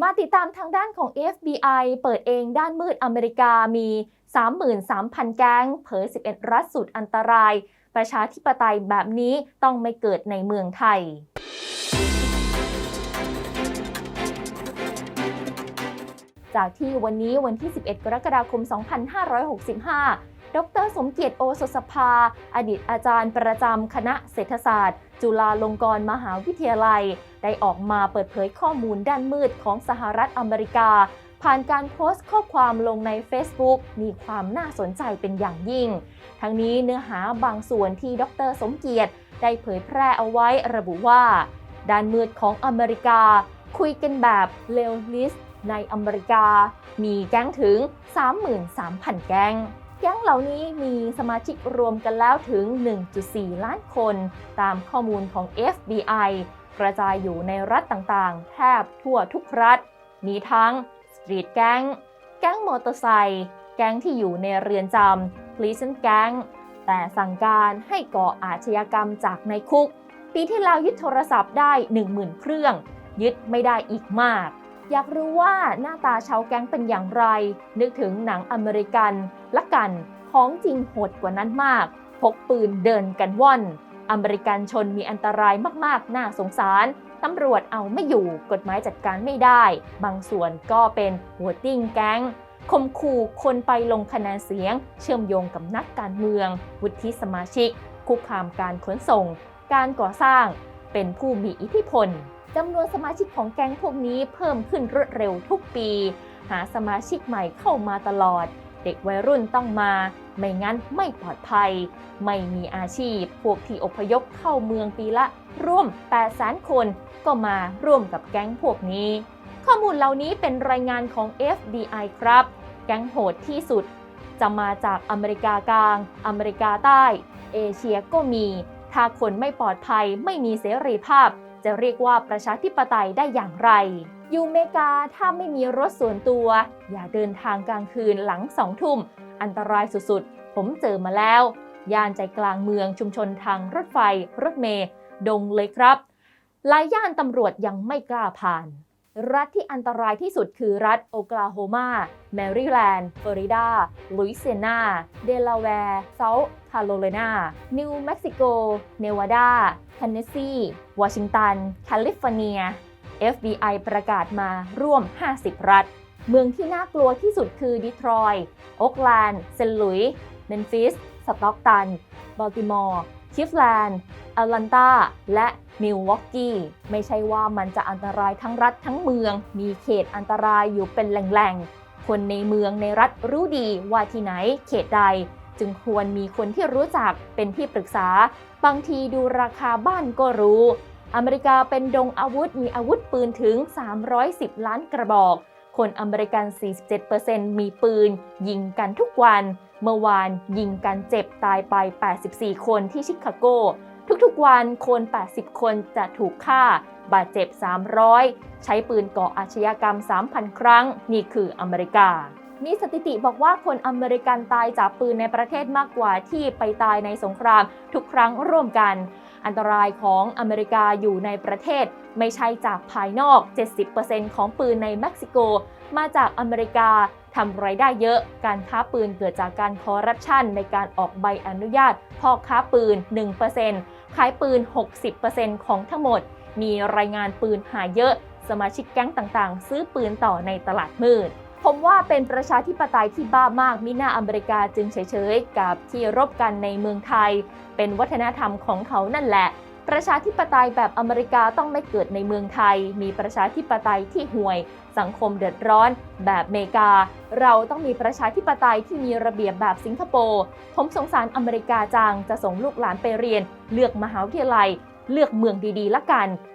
มาติดตามทางด้านของ FBI เปิดเองด้านมืดอเมริกามี 33,000 แก๊ง เผย 11 รัฐสุดอันตราย ประชาธิปไตยแบบนี้ต้องไม่เกิดในเมืองไทย จากที่วันนี้วันที่ 11 กรกฎาคม 2565 ดรสมเกียรติโอสสภา อดีตอาจารย์ประจำคณะเศรษฐศาสตร์ จุฬาลงกรณ์มหาวิทยาลัย ได้ออกมาเปิดเผยข้อมูลด้านมืดของสหรัฐอเมริกา ผ่านการโพสต์ข้อความลงใน Facebook มีความน่าสนใจเป็นอย่างยิ่ง ทั้งนี้เนื้อหาบางส่วนที่ดรสมเกียรติได้เผยแพร่เอาไว้ระบุว่า ด้านมืดของอเมริกา คุยกันแบบเลวลิส ในอเมริกา มีแก๊งถึง 33,000 แก๊ง แก๊งเหล่านี้มีสมาชิกรวมกันแล้วถึง 1.4 ล้านคน ตามข้อมูลของ FBI กระจายอยู่ในรัฐต่างๆ แทบทั่วทุกรัฐ มีทั้งสตรีทแก๊ง แก๊งมอเตอร์ไซค์แก๊งที่อยู่ในเรือนจำพลีซันแก๊ง แต่สั่งการให้ก่ออาชญากรรมจากในคุก ปีที่แล้วยึดโทรศัพท์ได้ 10,000 เครื่อง ยึดไม่ได้อีกมาก อยากรู้ว่าหน้าตาชาวแก๊งเป็นอย่างไร นึกถึงหนังอเมริกันละกันของจริงโหดกว่านั้นมาก พกปืนเดินกันว่อน อเมริกันชนมีอันตรายมากๆ น่าสงสาร ตำรวจเอาไม่อยู่ กฎหมายจัดการไม่ได้ บางส่วนก็เป็นหัวติ้งแก๊งคมขู่คนไปลงคะแนนเสียง เชื่อมโยงกับนักการเมือง วุฒิสมาชิก คุกคามการขนส่ง การก่อสร้าง เป็นผู้มีอิทธิพล จำนวนสมาชิกของแก๊งพวกนี้เพิ่มขึ้นรวดเร็วทุกปี หาสมาชิกใหม่เข้ามาตลอด เด็กวัยรุ่นต้องมา ไม่งั้นไม่ปลอดภัย ไม่มีอาชีพ พวกที่อพยพเข้าเมืองปีละ ร่วม8 0 0 0 0คนก็มาร่วมกับแก๊งพวกนี้ ข้อมูลเหล่านี้เป็นรายงานของ FBI ครับ แก๊งโหดที่สุด จะมาจากอเมริกากลาง อเมริกาใต้ เอเชียก็มี ถ้าคนไม่ปลอดภัยไม่มีเสรีภาพ จะเรียกว่าประชาธิปไตยได้อย่างไร อยู่เมกาถ้าไม่มีรถส่วนตัว อย่าเดินทางกลางคืนหลังสองทุ่ม อันตรายสุดๆ ผมเจอมาแล้ว ย่านใจกลางเมืองชุมชนทางรถไฟ รถเมล์ดงเลยครับหลายย่านตำรวจยังไม่กล้าผ่าน รัฐที่อันตรายที่สุดคือรัฐโอกลาโฮมาแมริแลนด์ฟลอริดาลุยเซียนาเดลาแวร์เซาท์คาโรไลนานิวเม็กซิโก เนวาดาเทนเนสซีวอชิงตัน แคลิฟอร์เนีย FBI ประกาศมาร่วม 50 รัฐ เมืองที่น่ากลัวที่สุดคือดีทรอยต์โอ๊กแลนด์ เซนต์หลุยส์ เมนฟิส สต็อกตันบัลติมอร์ คิฟแลนด์แอตแลนตาและมิลวอกกี้ไม่ใช่ว่ามันจะอันตรายทั้งรัฐทั้งเมือง มีเขตอันตรายอยู่เป็นแหล่งๆ คนในเมืองในรัฐรู้ดีว่าที่ไหนเขตใด จึงควรมีคนที่รู้จักเป็นที่ปรึกษา บางทีดูราคาบ้านก็รู้ อเมริกาเป็นดงอาวุธมีอาวุธปืนถึง 310 ล้านกระบอก คนอเมริกัน 47%มีปืน ยิงกันทุกวัน เมื่อวานยิงกันเจ็บตายไป 84 คนที่ชิคาโก ทุกๆวันคน 80 คนจะถูกฆ่า บาดเจ็บ 300 ใช้ปืนก่ออาชญากรรม 3,000 ครั้ง นี่คืออเมริกา มีสถิติบอกว่าคนอเมริกันตายจากปืนในประเทศมากกว่าที่ไปตายในสงครามทุกครั้งร่วมกัน อันตรายของอเมริกาอยู่ในประเทศไม่ใช่จากภายนอก 70%ของปืนในเม็กซิโก มาจากอเมริกา ทำไรายได้เยอะ การค้าปืนเกิดจากการคอร์รัปชันในการออกใบอนุญาตพ่อค้าปืน 1%ขายปืน 60%ของทั้งหมด มีรายงานปืนหายเยอะ สมาชิกแก๊งต่างๆ ซื้อปืนต่อในตลาดมืด ผมว่าเป็นประชาธิปไตยที่บ้ามากมิน่าอเมริกาจึงเฉยๆ กับที่รบกันในเมืองไทย เป็นวัฒนธรรมของเขานั่นแหละ ประชาธิปไตยแบบอเมริกาต้องไม่เกิดในเมืองไทย มีประชาธิปไตยที่ห่วย สังคมเดือดร้อน แบบเมกา เราต้องมีประชาธิปไตยที่มีระเบียบแบบสิงคโปร์ผมสงสารอเมริกาจังจะส่งลูกหลานไปเรียน เลือกมหาวิทยาลัย เลือกเมืองดีๆละกัน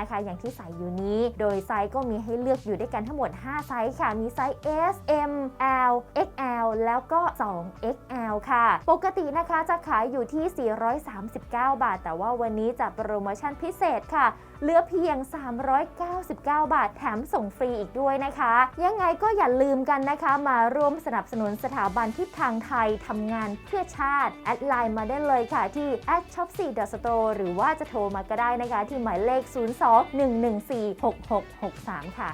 นะคะ อย่างที่ใส่อยู่นี้ โดยไซส์ก็มีให้เลือกอยู่ด้วยกันทั้งหมด 5 ไซส์ค่ะ มีไซส์ S M L XL แล้วก็ 2XL ค่ะ ปกตินะคะจะขายอยู่ที่ 439 บาท แต่ว่าวันนี้จัดโปรโมชั่นพิเศษค่ะ เหลือเพียง 399 บาท แถมส่งฟรีอีกด้วยนะคะ ยังไงก็อย่าลืมกันนะคะ มาร่วมสนับสนุนสถาบันทิศทางไทยทำงานเพื่อชาติ แอดไลน์มาได้เลยค่ะที่ shop 4 store หรือว่าจะโทรมาก็ได้นะคะ ที่หมายเลข 0 2 114 6663 ค่ะ